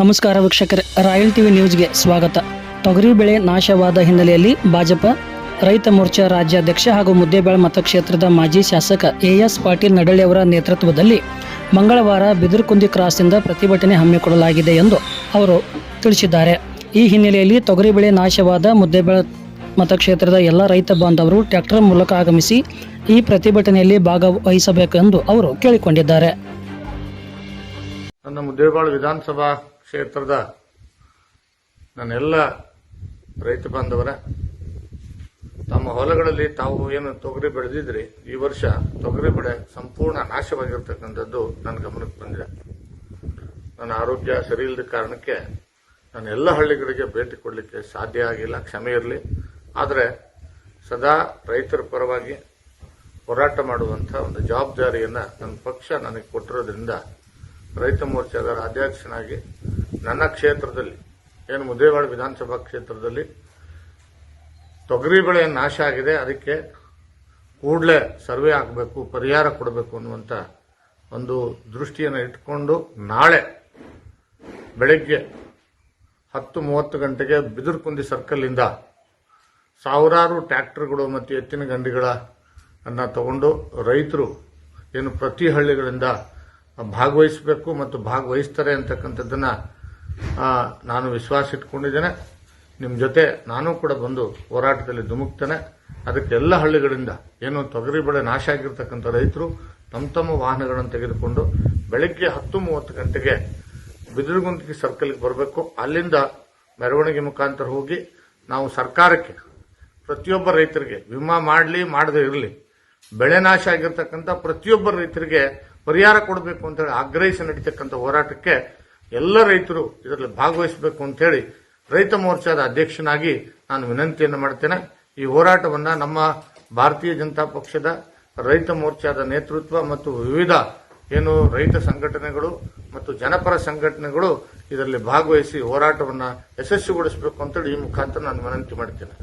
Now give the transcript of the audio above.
ನಮಸ್ಕಾರ ವೀಕ್ಷಕರೇ, royal TV ನ್ಯೂಸ್ಗೆ ಸ್ವಾಗತ. ತೊಗರಿ ಬೆಳೆ ನಾಶವಾದ ಹಿನ್ನೆಲೆಯಲ್ಲಿ ಭಾಜಪ, ರೈತ ಮೋರ್ಚಾ ರಾಜ್ಯಾಧ್ಯಕ್ಷ ಹಾಗೂ ಮುದ್ದೇಬೇಳೆ ಮತಕ್ಷೇತ್ರದ ಮಾಜಿ ಶಾಸಕ ಎಎಸ್ ಪಾಟೀಲ್ ನಡಳ್ಳಿ ಅವರ ನೇತೃತ್ವದಲ್ಲಿ ಮಂಗಳವಾರ ಬಿದಿರುಕುಂದಿ ಕ್ರಾಸ್ನಿಂದ ಪ್ರತಿಭಟನೆ ಹಮ್ಮಿಕೊಳ್ಳಲಾಗಿದೆ ಎಂದು ಅವರು ತಿಳಿಸಿದ್ದಾರೆ. ಈ ಹಿನ್ನೆಲೆಯಲ್ಲಿ ತೊಗರಿ ಬೆಳೆ ನಾಶವಾದ ಮುದ್ದೇಬೇಳೆ ಮತಕ್ಷೇತ್ರದ ಎಲ್ಲ ರೈತ ಬಾಂಧವರು ಟ್ರ್ಯಾಕ್ಟರ್ ಮೂಲಕ ಆಗಮಿಸಿ ಈ ಪ್ರತಿಭಟನೆಯಲ್ಲಿ ಭಾಗವಹಿಸಬೇಕೆಂದು ಅವರು ಕೇಳಿಕೊಂಡಿದ್ದಾರೆ. ನನ್ನ ಮುದ್ದೇಬಾಳ ವಿಧಾನಸಭಾ ಕ್ಷೇತ್ರದ ನನ್ನೆಲ್ಲ ರೈತ ಬಾಂಧವರ, ತಮ್ಮ ಹೊಲಗಳಲ್ಲಿ ತಾವು ಏನು ತೊಗರಿ ಬೆಳೆದಿದ್ರಿ, ಈ ವರ್ಷ ತೊಗರಿ ಬೆಳೆ ಸಂಪೂರ್ಣ ನಾಶವಾಗಿರ್ತಕ್ಕಂಥದ್ದು ನನ್ನ ಗಮನಕ್ಕೆ ಬಂದಿದೆ. ನನ್ನ ಆರೋಗ್ಯ ಸರಿ ಇಲ್ಲದ ಕಾರಣಕ್ಕೆ ನಾನು ಎಲ್ಲ ಹಳ್ಳಿಗಳಿಗೆ ಭೇಟಿ ಕೊಡಲಿಕ್ಕೆ ಸಾಧ್ಯ ಆಗಿಲ್ಲ, ಕ್ಷಮೆ ಇರಲಿ. ಆದರೆ ಸದಾ ರೈತರ ಪರವಾಗಿ ಹೋರಾಟ ಮಾಡುವಂಥ ಒಂದು ಜವಾಬ್ದಾರಿಯನ್ನು ನನ್ನ ಪಕ್ಷ ನನಗೆ ಕೊಟ್ಟಿರೋದ್ರಿಂದ ರೈತ ಮೋರ್ಚಾದ ರಾಜ್ಯಾಧ್ಯಕ್ಷನಾಗಿ ನನ್ನ ಕ್ಷೇತ್ರದಲ್ಲಿ, ಏನು ಮುದ್ದೇವಾಡ ವಿಧಾನಸಭಾ ಕ್ಷೇತ್ರದಲ್ಲಿ ತೊಗರಿ ಬೆಳೆ ನಾಶ ಆಗಿದೆ, ಅದಕ್ಕೆ ಕೂಡಲೇ ಸರ್ವೆ ಆಗಬೇಕು, ಪರಿಹಾರ ಕೊಡಬೇಕು ಅನ್ನುವಂಥ ಒಂದು ದೃಷ್ಟಿಯನ್ನು ಇಟ್ಕೊಂಡು ನಾಳೆ ಬೆಳಗ್ಗೆ ಹತ್ತು ಮೂವತ್ತು ಗಂಟೆಗೆ ಬಿದಿರುಕುಂದಿ ಸರ್ಕಲ್ನಿಂದ ಸಾವಿರಾರು ಟ್ರ್ಯಾಕ್ಟರ್ಗಳು ಮತ್ತು ಎತ್ತಿನ ಗಂಡಿಗಳನ್ನು ತಗೊಂಡು ರೈತರು ಏನು ಪ್ರತಿ ಹಳ್ಳಿಗಳಿಂದ ಭಾಗವಹಿಸಬೇಕು ಮತ್ತು ಭಾಗವಹಿಸ್ತಾರೆ ಅಂತಕ್ಕಂಥದ್ದನ್ನ ನಾನು ವಿಶ್ವಾಸ ಇಟ್ಕೊಂಡಿದ್ದೇನೆ. ನಿಮ್ಮ ಜೊತೆ ನಾನು ಕೂಡ ಬಂದು ಹೋರಾಟದಲ್ಲಿ ಧುಮುಕ್ತೇನೆ. ಅದಕ್ಕೆ ಎಲ್ಲ ಹಳ್ಳಿಗಳಿಂದ ಏನು ತೊಗರಿ ಬೆಳೆ ನಾಶ ಆಗಿರ್ತಕ್ಕಂಥ ರೈತರು ತಮ್ಮ ತಮ್ಮ ವಾಹನಗಳನ್ನು ತೆಗೆದುಕೊಂಡು ಬೆಳಗ್ಗೆ ಹತ್ತು ಮೂವತ್ತು ಗಂಟೆಗೆ ಬಿದಿರುಗುಂದಿಗೆ ಸರ್ಕಲ್ಗೆ ಬರಬೇಕು. ಅಲ್ಲಿಂದ ಮೆರವಣಿಗೆ ಮುಖಾಂತರ ಹೋಗಿ ನಾವು ಸರ್ಕಾರಕ್ಕೆ ಪ್ರತಿಯೊಬ್ಬ ರೈತರಿಗೆ ವಿಮಾ ಮಾಡಲಿ, ಮಾಡದೇ ಇರಲಿ. ಬೆಳೆ ನಾಶ ಆಗಿರ್ತಕ್ಕಂಥ ಪ್ರತಿಯೊಬ್ಬ ರೈತರಿಗೆ ಪರಿಹಾರ ಕೊಡಬೇಕು ಅಂತ ಹೇಳಿ ಆಗ್ರಹಿಸಿ ನಡೀತಕ್ಕಂಥ ಹೋರಾಟಕ್ಕೆ ಎಲ್ಲ ರೈತರು ಇದರಲ್ಲಿ ಭಾಗವಹಿಸಬೇಕು ಅಂತ ಹೇಳಿ ರೈತ ಮೋರ್ಚಾದ ಅಧ್ಯಕ್ಷನಾಗಿ ನಾನು ವಿನಂತಿಯನ್ನು ಮಾಡ್ತೇನೆ. ಈ ಹೋರಾಟವನ್ನು ನಮ್ಮ ಭಾರತೀಯ ಜನತಾ ಪಕ್ಷದ ರೈತ ಮೋರ್ಚಾದ ನೇತೃತ್ವ ಮತ್ತು ವಿವಿಧ ಏನು ರೈತ ಸಂಘಟನೆಗಳು ಮತ್ತು ಜನಪರ ಸಂಘಟನೆಗಳು ಇದರಲ್ಲಿ ಭಾಗವಹಿಸಿ ಹೋರಾಟವನ್ನು ಯಶಸ್ವಿಗೊಳಿಸಬೇಕು ಅಂತೇಳಿ ಈ ಮುಖಾಂತರ ನಾನು ವಿನಂತಿ ಮಾಡ್ತೇನೆ.